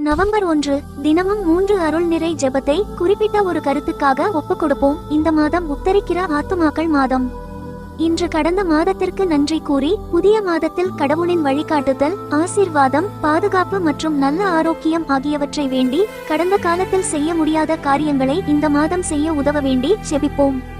November ஒன்று தினமும் மூன்று அருள் நிறை ஜெபத்தை குறிப்பிட்ட ஒரு கருத்துக்காக ஒப்புக் கொடுப்போம் இந்த மாதம் உத்தரிக்கிற ஆத்துமாக்கள் மாதம். இன்று கடந்த மாதத்திற்கு நன்றி கூறி புதிய மாதத்தில் கடவுளின் வழிகாட்டுதல் ஆசீர்வாதம் பாதுகாப்பு மற்றும் நல்ல ஆரோக்கியம் ஆகியவற்றை வேண்டி கடந்த காலத்தில் செய்ய முடியாத காரியங்களை இந்த மாதம் செய்ய உதவ வேண்டி செபிப்போம்